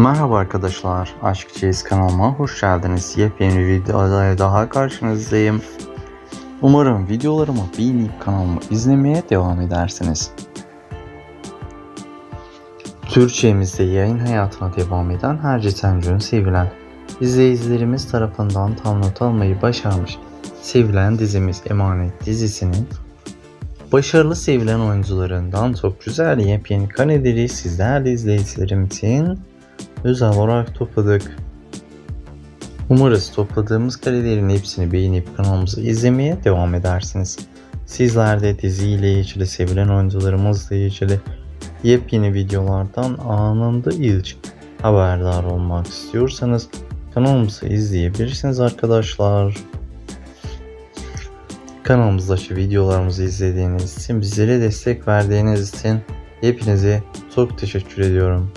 Merhaba arkadaşlar, Aşk Çeyiz kanalıma hoş geldiniz. Yepyeni bir videoda daha karşınızdayım. Umarım videolarımı beğenip kanalımı izlemeye devam edersiniz. Türkçemizde yayın hayatına devam eden Herce Tencun sevilen izleyicilerimiz tarafından tam not almayı başarmış. Sevilen dizimiz Emanet dizisinin başarılı sevilen oyuncularından çok güzel yepyeni kareleri sizlerle izleyicilerim için özel olarak topladık. Umarız topladığımız karelerin hepsini beğenip kanalımızı izlemeye devam edersiniz. Sizler de diziyle ilgili sevilen oyuncularımızla ilgili yepyeni videolardan anında ilk haberdar olmak istiyorsanız kanalımızı izleyebilirsiniz arkadaşlar. Kanalımızdaki videolarımızı izlediğiniz için, bizlere destek verdiğiniz için hepinize çok teşekkür ediyorum.